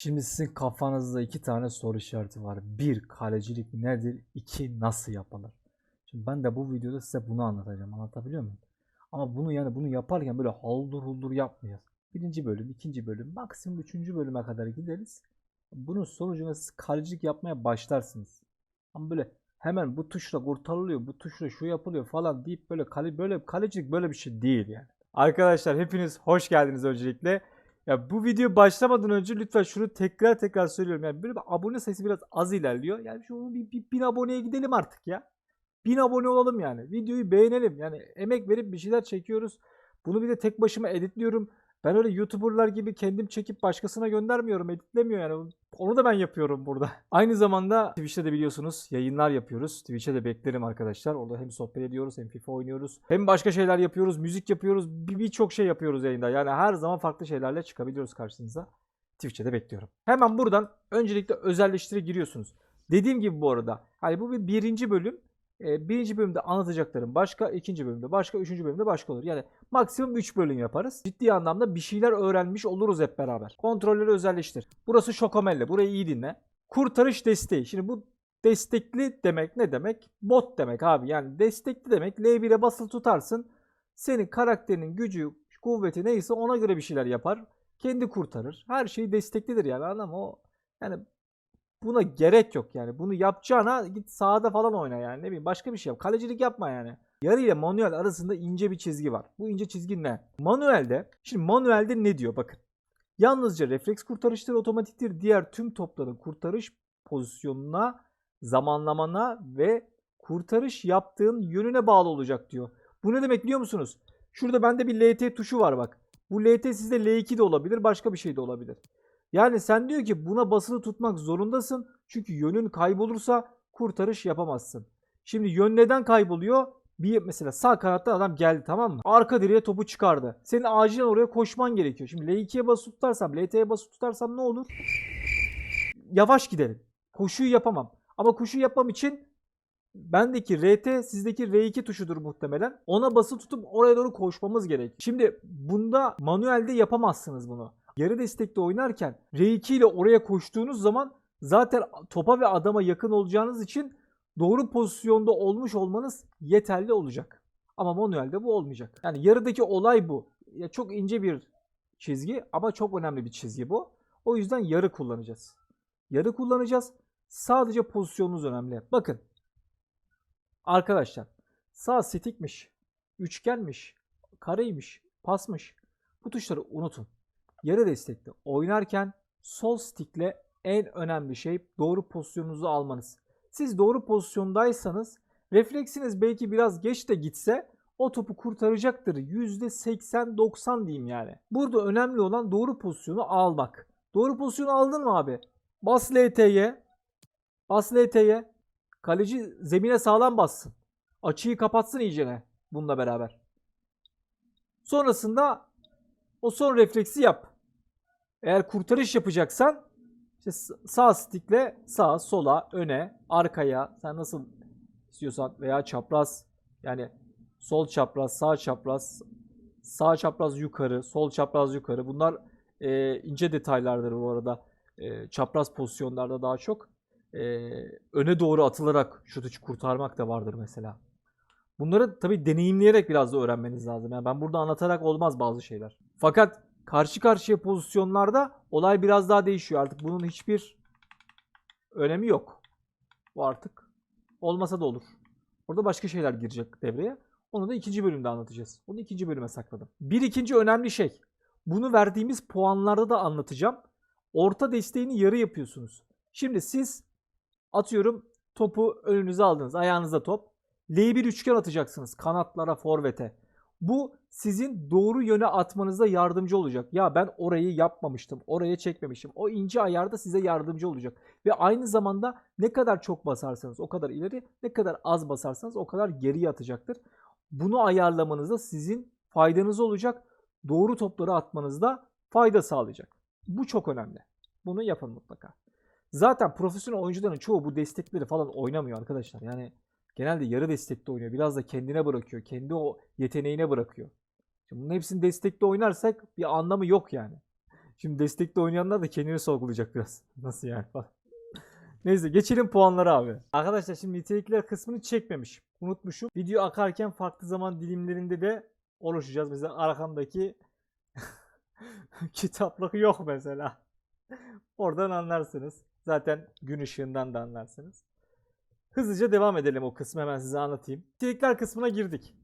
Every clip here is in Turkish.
Şimdi sizin kafanızda iki tane soru işareti var. Bir, kalecilik nedir? İki, nasıl yapılır? Şimdi ben de bu videoda size bunu anlatacağım. Anlatabiliyor muyum? Ama bunu yani bunu yaparken böyle haldur huldur yapmayacağız. Birinci bölüm, ikinci bölüm, maksimum üçüncü bölüme kadar gideriz. Bunun sonucunda siz kalecilik yapmaya başlarsınız. Ama böyle hemen bu tuşla kurtarılıyor, bu tuşla şu yapılıyor falan deyip böyle kale böyle kalecilik böyle bir şey değil yani. Arkadaşlar hepiniz hoş geldiniz öncelikle. Ya bu video başlamadan önce lütfen şunu tekrar tekrar söylüyorum. Yani böyle bir abone sayısı biraz az ilerliyor. Yani şu bir, bir bin aboneye gidelim artık ya. Bin abone olalım yani. Videoyu beğenelim. Yani emek verip bir şeyler çekiyoruz. Bunu bir de tek başıma editliyorum. Ben öyle YouTuber'lar gibi kendim çekip başkasına göndermiyorum. Editlemiyor yani. Onu da ben yapıyorum burada. Aynı zamanda Twitch'te de biliyorsunuz yayınlar yapıyoruz. Twitch'e de beklerim arkadaşlar. Orada hem sohbet ediyoruz hem FIFA oynuyoruz. Hem başka şeyler yapıyoruz. Müzik yapıyoruz. bir- Birçok şey yapıyoruz yayında. Yani her zaman farklı şeylerle çıkabiliyoruz karşınıza. Twitch'e de bekliyorum. Hemen buradan öncelikle özelleştire giriyorsunuz. Dediğim gibi bu arada hani bu bir birinci bölüm. Ee, birinci bölümde anlatacaklarım başka, ikinci bölümde başka, üçüncü bölümde başka olur. Yani maksimum 3 bölüm yaparız. Ciddi anlamda bir şeyler öğrenmiş oluruz hep beraber. Kontrolleri özelleştir. Burası Şokomelle. Burayı iyi dinle. Kurtarış desteği. Şimdi bu destekli demek ne demek? Bot demek abi. Yani destekli demek L1'e basılı tutarsın. Senin karakterinin gücü, kuvveti neyse ona göre bir şeyler yapar. Kendi kurtarır. Her şey desteklidir yani anladın mı? O yani buna gerek yok yani. Bunu yapacağına git sahada falan oyna yani. Ne bileyim başka bir şey yap. Kalecilik yapma yani. Yarı ile manuel arasında ince bir çizgi var. Bu ince çizgi ne? Manuelde, şimdi manuelde ne diyor bakın. Yalnızca refleks kurtarışları otomatiktir. Diğer tüm topların kurtarış pozisyonuna, zamanlamana ve kurtarış yaptığın yönüne bağlı olacak diyor. Bu ne demek biliyor musunuz? Şurada bende bir LT tuşu var bak. Bu LT sizde L2 de olabilir, başka bir şey de olabilir. Yani sen diyor ki buna basılı tutmak zorundasın. Çünkü yönün kaybolursa kurtarış yapamazsın. Şimdi yön neden kayboluyor? Bir mesela sağ kanatta adam geldi tamam mı? Arka direğe topu çıkardı. Senin acilen oraya koşman gerekiyor. Şimdi L2'ye basılı tutarsam, LT'ye basılı tutarsam ne olur? Yavaş giderim. Koşuyu yapamam. Ama koşu yapmam için bendeki RT sizdeki R2 tuşudur muhtemelen. Ona basılı tutup oraya doğru koşmamız gerek. Şimdi bunda manuelde yapamazsınız bunu. Yarı destekte oynarken R2 ile oraya koştuğunuz zaman zaten topa ve adama yakın olacağınız için doğru pozisyonda olmuş olmanız yeterli olacak. Ama manuelde bu olmayacak. Yani yarıdaki olay bu. Ya çok ince bir çizgi ama çok önemli bir çizgi bu. O yüzden yarı kullanacağız. Yarı kullanacağız. Sadece pozisyonunuz önemli. Bakın. Arkadaşlar sağ stikmiş, üçgenmiş, kareymiş, pasmış. Bu tuşları unutun. Yarı destekte oynarken sol stickle en önemli şey doğru pozisyonunuzu almanız. Siz doğru pozisyondaysanız refleksiniz belki biraz geç de gitse o topu kurtaracaktır. %80-90 diyeyim yani. Burada önemli olan doğru pozisyonu almak. Doğru pozisyonu aldın mı abi? Bas LT'ye. Bas LT'ye. Kaleci zemine sağlam bassın. Açıyı kapatsın iyicene bununla beraber. Sonrasında o son refleksi yap. Eğer kurtarış yapacaksan işte sağ stickle sağa, sola, öne, arkaya sen nasıl istiyorsan veya çapraz yani sol çapraz, sağ çapraz, sağ çapraz yukarı, sol çapraz yukarı. Bunlar e, ince detaylardır bu arada. E, çapraz pozisyonlarda daha çok e, öne doğru atılarak şutu kurtarmak da vardır mesela. Bunları tabii deneyimleyerek biraz da öğrenmeniz lazım. Yani ben burada anlatarak olmaz bazı şeyler. Fakat karşı karşıya pozisyonlarda olay biraz daha değişiyor. Artık bunun hiçbir önemi yok. Bu artık olmasa da olur. Orada başka şeyler girecek devreye. Onu da ikinci bölümde anlatacağız. Onu ikinci bölüme sakladım. Bir ikinci önemli şey. Bunu verdiğimiz puanlarda da anlatacağım. Orta desteğini yarı yapıyorsunuz. Şimdi siz atıyorum topu önünüze aldınız. Ayağınızda top. L1 üçgen atacaksınız kanatlara, forvete. Bu sizin doğru yöne atmanıza yardımcı olacak. Ya ben orayı yapmamıştım, oraya çekmemiştim. O ince ayarda size yardımcı olacak. Ve aynı zamanda ne kadar çok basarsanız o kadar ileri, ne kadar az basarsanız o kadar geriye atacaktır. Bunu ayarlamanızda sizin faydanız olacak. Doğru topları atmanızda fayda sağlayacak. Bu çok önemli. Bunu yapın mutlaka. Zaten profesyonel oyuncuların çoğu bu destekleri falan oynamıyor arkadaşlar. Yani genelde yarı destekte oynuyor. Biraz da kendine bırakıyor. Kendi o yeteneğine bırakıyor. Şimdi bunun hepsini destekte oynarsak bir anlamı yok yani. Şimdi destekte oynayanlar da kendini sorgulayacak biraz. Nasıl yani falan. Neyse geçelim puanlara abi. Arkadaşlar şimdi nitelikler kısmını çekmemiş. Unutmuşum. Video akarken farklı zaman dilimlerinde de oluşacağız. Mesela arkamdaki kitaplık yok mesela. Oradan anlarsınız. Zaten gün ışığından da anlarsınız. Hızlıca devam edelim o kısmı hemen size anlatayım. Nitelikler kısmına girdik.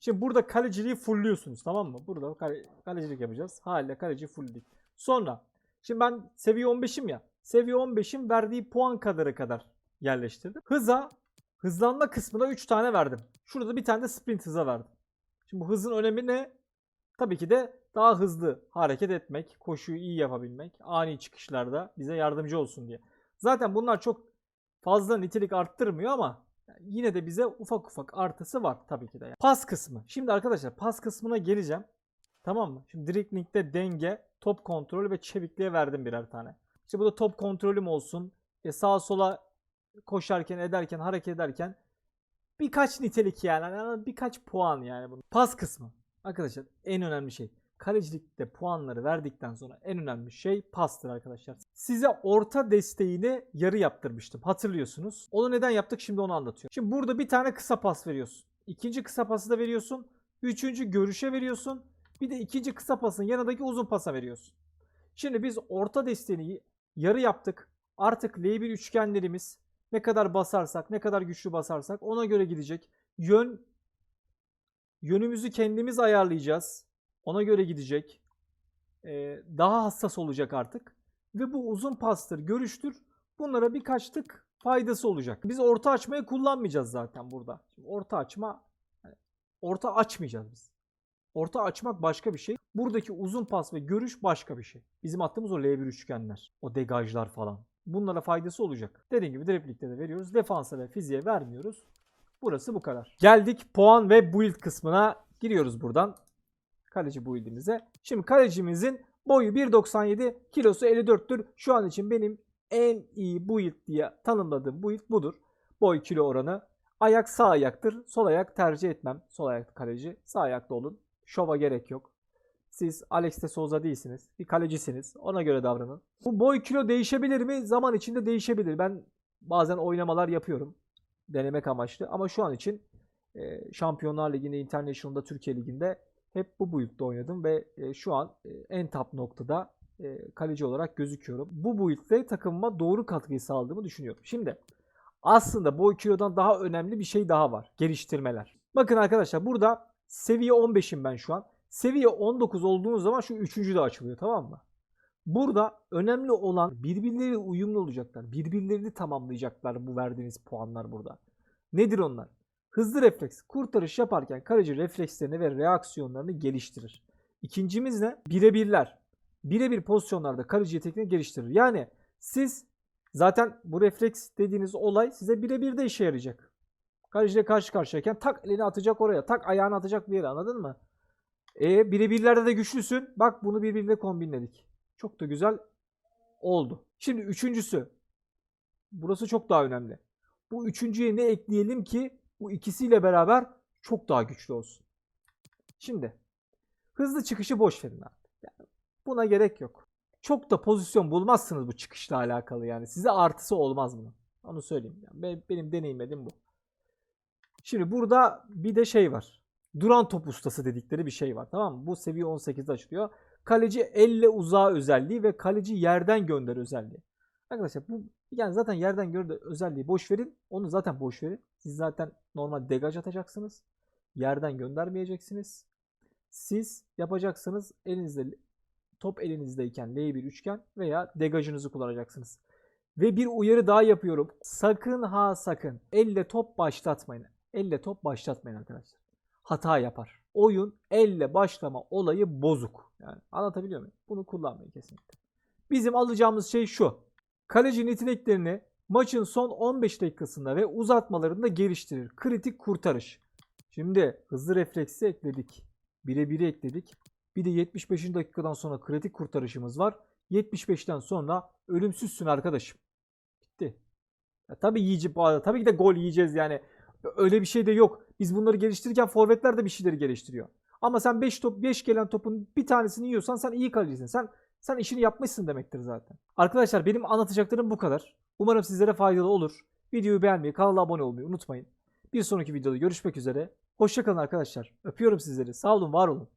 Şimdi burada kaleciliği fullüyorsunuz tamam mı? Burada kale- kalecilik yapacağız. Haliyle kaleciyi fullledik. Sonra şimdi ben seviye 15'im ya. Seviye 15'im verdiği puan kadarı kadar yerleştirdim. Hıza hızlanma kısmına 3 tane verdim. Şurada bir tane de sprint hıza verdim. Şimdi bu hızın önemi ne? Tabii ki de daha hızlı hareket etmek, koşuyu iyi yapabilmek, ani çıkışlarda bize yardımcı olsun diye. Zaten bunlar çok fazla nitelik arttırmıyor ama yine de bize ufak ufak artısı var tabii ki de. yani. Pas kısmı. Şimdi arkadaşlar pas kısmına geleceğim. Tamam mı? Şimdi dribbling'de denge, top kontrolü ve çevikliğe verdim birer tane. İşte bu da top kontrolüm olsun. E sağa sola koşarken, ederken, hareket ederken birkaç nitelik yani. yani birkaç puan yani bunun. Pas kısmı. Arkadaşlar en önemli şey. Kalecilikte puanları verdikten sonra en önemli şey pastır arkadaşlar. Size orta desteğini yarı yaptırmıştım. Hatırlıyorsunuz. Onu neden yaptık şimdi onu anlatıyorum. Şimdi burada bir tane kısa pas veriyorsun. İkinci kısa pası da veriyorsun. Üçüncü görüşe veriyorsun. Bir de ikinci kısa pasın yanındaki uzun pasa veriyorsun. Şimdi biz orta desteğini yarı yaptık. Artık L1 üçgenlerimiz ne kadar basarsak, ne kadar güçlü basarsak ona göre gidecek. Yön yönümüzü kendimiz ayarlayacağız. Ona göre gidecek. Ee, daha hassas olacak artık. Ve bu uzun pastır, görüştür. Bunlara birkaç tık faydası olacak. Biz orta açmayı kullanmayacağız zaten burada. Şimdi orta açma yani orta açmayacağız biz. Orta açmak başka bir şey. Buradaki uzun pas ve görüş başka bir şey. Bizim attığımız o L1 üçgenler, o degajlar falan. Bunlara faydası olacak. Dediğim gibi dribbling'de de veriyoruz. Defansa ve fiziğe vermiyoruz. Burası bu kadar. Geldik puan ve build kısmına. Giriyoruz buradan. Kaleci build'imize. Şimdi kalecimizin boyu 1.97, kilosu 54'tür. Şu an için benim en iyi build diye tanımladığım build budur. Boy kilo oranı. Ayak sağ ayaktır. Sol ayak tercih etmem. Sol ayaklı kaleci. Sağ ayaklı olun. Şova gerek yok. Siz Alex de Souza değilsiniz. Bir kalecisiniz. Ona göre davranın. Bu boy kilo değişebilir mi? Zaman içinde değişebilir. Ben bazen oynamalar yapıyorum. Denemek amaçlı. Ama şu an için Şampiyonlar Ligi'nde, International'da, Türkiye Ligi'nde hep bu build'de oynadım ve e, şu an e, en top noktada e, kaleci olarak gözüküyorum. Bu build'de takımıma doğru katkıyı sağladığımı düşünüyorum. Şimdi aslında boy kilodan daha önemli bir şey daha var. Geliştirmeler. Bakın arkadaşlar burada seviye 15'im ben şu an. Seviye 19 olduğunuz zaman şu üçüncü de açılıyor tamam mı? Burada önemli olan birbirleriyle uyumlu olacaklar. Birbirlerini tamamlayacaklar bu verdiğiniz puanlar burada. Nedir onlar? Hızlı refleks. Kurtarış yaparken kaleci reflekslerini ve reaksiyonlarını geliştirir. İkincimiz ne? Birebirler. Birebir pozisyonlarda kaleci yeteneklerini geliştirir. Yani siz zaten bu refleks dediğiniz olay size birebir de işe yarayacak. Kaleciyle karşı karşıyayken tak elini atacak oraya, tak ayağını atacak bir yere anladın mı? E birebirlerde de güçlüsün. Bak bunu birbiriyle kombinledik. Çok da güzel oldu. Şimdi üçüncüsü. Burası çok daha önemli. Bu üçüncüye ne ekleyelim ki bu ikisiyle beraber çok daha güçlü olsun. Şimdi hızlı çıkışı boş verin abi. Yani buna gerek yok. Çok da pozisyon bulmazsınız bu çıkışla alakalı yani. Size artısı olmaz bunun. Onu söyleyeyim. Yani benim, benim deneyimledim bu. Şimdi burada bir de şey var. Duran top ustası dedikleri bir şey var. Tamam mı? Bu seviye 18'de açılıyor. Kaleci elle uzağa özelliği ve kaleci yerden gönder özelliği. Arkadaşlar bu yani zaten yerden gönder özelliği boş verin. Onu zaten boş verin. Siz zaten normal degaj atacaksınız. Yerden göndermeyeceksiniz. Siz yapacaksınız elinizde top elinizdeyken L1 üçgen veya degajınızı kullanacaksınız. Ve bir uyarı daha yapıyorum. Sakın ha sakın elle top başlatmayın. Elle top başlatmayın arkadaşlar. Hata yapar. Oyun elle başlama olayı bozuk. Yani anlatabiliyor muyum? Bunu kullanmayın kesinlikle. Bizim alacağımız şey şu. Kaleci yeteneklerini maçın son 15 dakikasında ve uzatmalarında geliştirir. Kritik kurtarış. Şimdi hızlı refleksi ekledik. Bire biri ekledik. Bir de 75. dakikadan sonra kritik kurtarışımız var. 75'ten sonra ölümsüzsün arkadaşım. Bitti. Ya tabii yiyici. Tabii ki de gol yiyeceğiz yani. Öyle bir şey de yok. Biz bunları geliştirirken forvetler de bir şeyleri geliştiriyor. Ama sen 5 top 5 gelen topun bir tanesini yiyorsan sen iyi kalecisin. Sen Sen işini yapmışsın demektir zaten. Arkadaşlar benim anlatacaklarım bu kadar. Umarım sizlere faydalı olur. Videoyu beğenmeyi, kanala abone olmayı unutmayın. Bir sonraki videoda görüşmek üzere. Hoşçakalın arkadaşlar. Öpüyorum sizleri. Sağ olun, var olun.